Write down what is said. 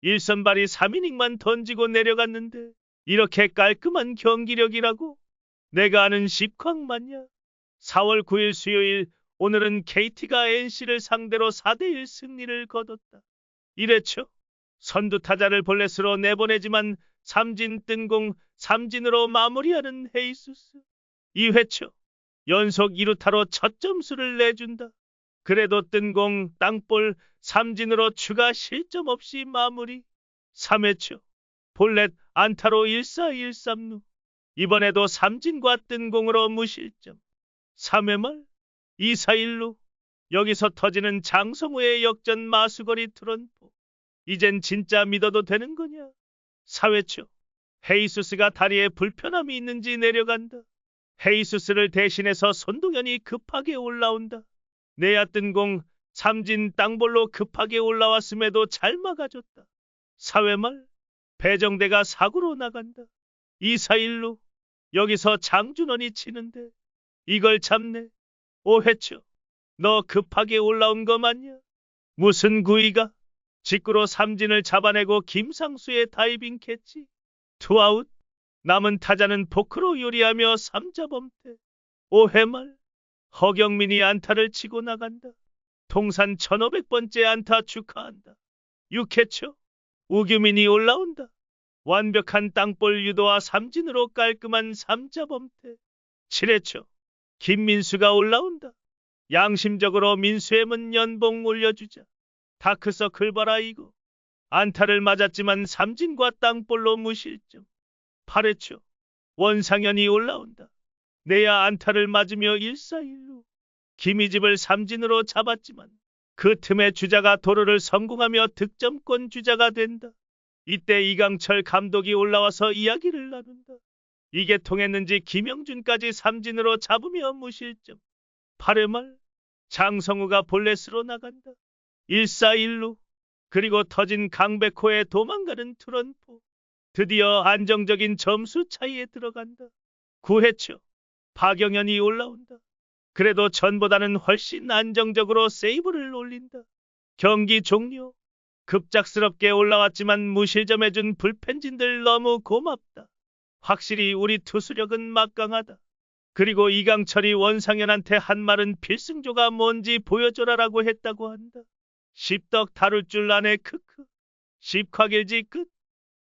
일선발이 3이닝만 던지고 내려갔는데 이렇게 깔끔한 경기력이라고? 내가 아는 10광 맞냐? 4월 9일 수요일 오늘은 KT가 NC를 상대로 4대1 승리를 거뒀다. 이랬죠. 선두 타자를 볼넷으로 내보내지만 삼진 뜬공 삼진으로 마무리하는 헤이수스. 2회 초 연속 2루타로 첫 점수를 내준다. 그래도 뜬 공 땅볼 삼진으로 추가 실점 없이 마무리. 3회 초 볼넷 안타로 1사 1삼루. 이번에도 삼진과 뜬 공으로 무실점. 3회 말 2사 1루. 여기서 터지는 장성우의 역전 마수거리 트런포. 이젠 진짜 믿어도 되는 거냐? 4회 초 헤이수스가 다리에 불편함이 있는지 내려간다. 헤이수스를 대신해서 손동현이 급하게 올라온다. 뜬공 삼진 땅볼로 급하게 올라왔음에도 잘 막아줬다. 4회 말 배정대가 사구로 나간다. 2사 1루 여기서 장준원이 치는데 이걸 잡네. 5회 초너 급하게 올라온 거 맞냐? 무슨 구위가? 직구로 삼진을 잡아내고 김상수의 다이빙 캐치. 투아웃. 남은 타자는 포크로 요리하며 3자 범퇴. 5회 말 허경민이 안타를 치고 나간다. 통산 1500번째 안타 축하한다. 6회 초 우규민이 올라온다. 완벽한 땅볼 유도와 삼진으로 깔끔한 3자 범퇴. 7회 초 김민수가 올라온다. 양심적으로 민수의 문 연봉 올려주자. 다크서클 봐라 이거. 안타를 맞았지만 삼진과 땅볼로 무실점. 8회 초 원상현이 올라온다. 내야 안타를 맞으며 1사1루. 김희집을 삼진으로 잡았지만 그 틈에 주자가 도루를 성공하며 득점권 주자가 된다. 이때 이강철 감독이 올라와서 이야기를 나눈다. 이게 통했는지 김영준까지 삼진으로 잡으며 무실점. 8회 말 장성우가 볼넷으로 나간다. 1사 1루 그리고 터진 강백호의 도망가는 트런포. 드디어 안정적인 점수 차이에 들어간다. 9회 초 박영현이 올라온다. 그래도 전보다는 훨씬 안정적으로 세이브를 올린다. 경기 종료. 급작스럽게 올라왔지만 무실점해준 불펜진들 너무 고맙다. 확실히 우리 투수력은 막강하다. 그리고 이강철이 원상현한테 한 말은 필승조가 뭔지 보여줘라라고 했다고 한다. 십덕 다룰 줄 아네 크크. 십화길지 끝.